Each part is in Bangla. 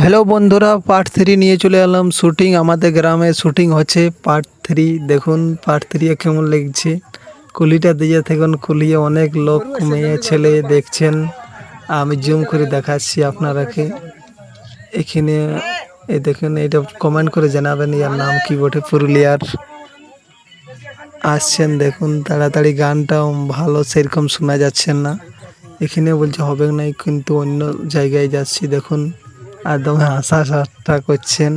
হ্যালো বন্ধুরা পার্ট থ্রি নিয়ে চলে এলাম শুটিং আমাদের গ্রামে শুটিং হচ্ছে। পার্ট থ্রি দেখুন পার্ট থ্রি কেমন লাগছে। কুলিটা দিয়ে থাকুন, কুলিয়ে অনেক লোক, মেয়ে, ছেলে দেখছেন। আমি জুম করে দেখাচ্ছি আপনারাকে। এখানে এই দেখুন, এটা কমেন্ট করে জানাবেন ইয়ার নাম কি বটে, পুরুলিয়ার। আসছেন, দেখুন, তাড়াতাড়ি গানটাও ভালো, সেরকম শোনা যাচ্ছে না। এখানে বলছে, হবে না কিন্তু অন্য জায়গায় যাচ্ছি। দেখুন একদম হাসা ঠাট্টা করছেন।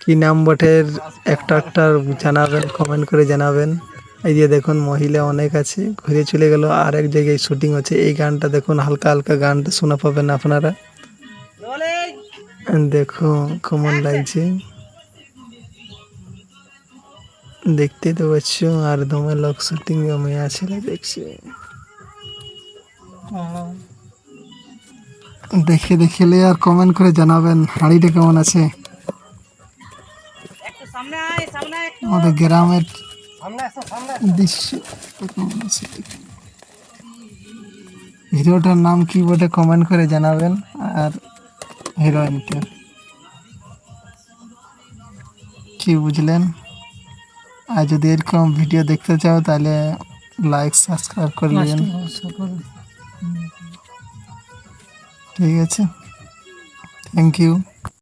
কি নাম বটের একটা একটা জানাবেন কমেন্ট করে জানাবেন। এই যে দেখুন, মহিলা অনেক আছে, ঘুরে চলে গেল, আর এক জায়গায় শুটিং হচ্ছে। এই গানটা দেখুন, হালকা হালকা গানটা শোনা পাবেন আপনারা। দেখো কেমন লাগছে। দেখতে তো পাচ্ছ, আর দমে লোক শুটিং মেয়ে আছে, দেখছি। দেখে দেখলে আর কমেন্ট করে জানাবেন। হাড়িটা কেমন আছে? আমাদের গ্রামের দৃশ্য কেমন আছে? হিরোটার নাম কি বটে কমেন্ট করে জানাবেন আর হিরোইনটার। কি বুঝলেন? আর যদি এরকম ভিডিও দেখতে চাও তাহলে লাইক সাবস্ক্রাইব করে। নেবেন ঠিক আছে? Thank you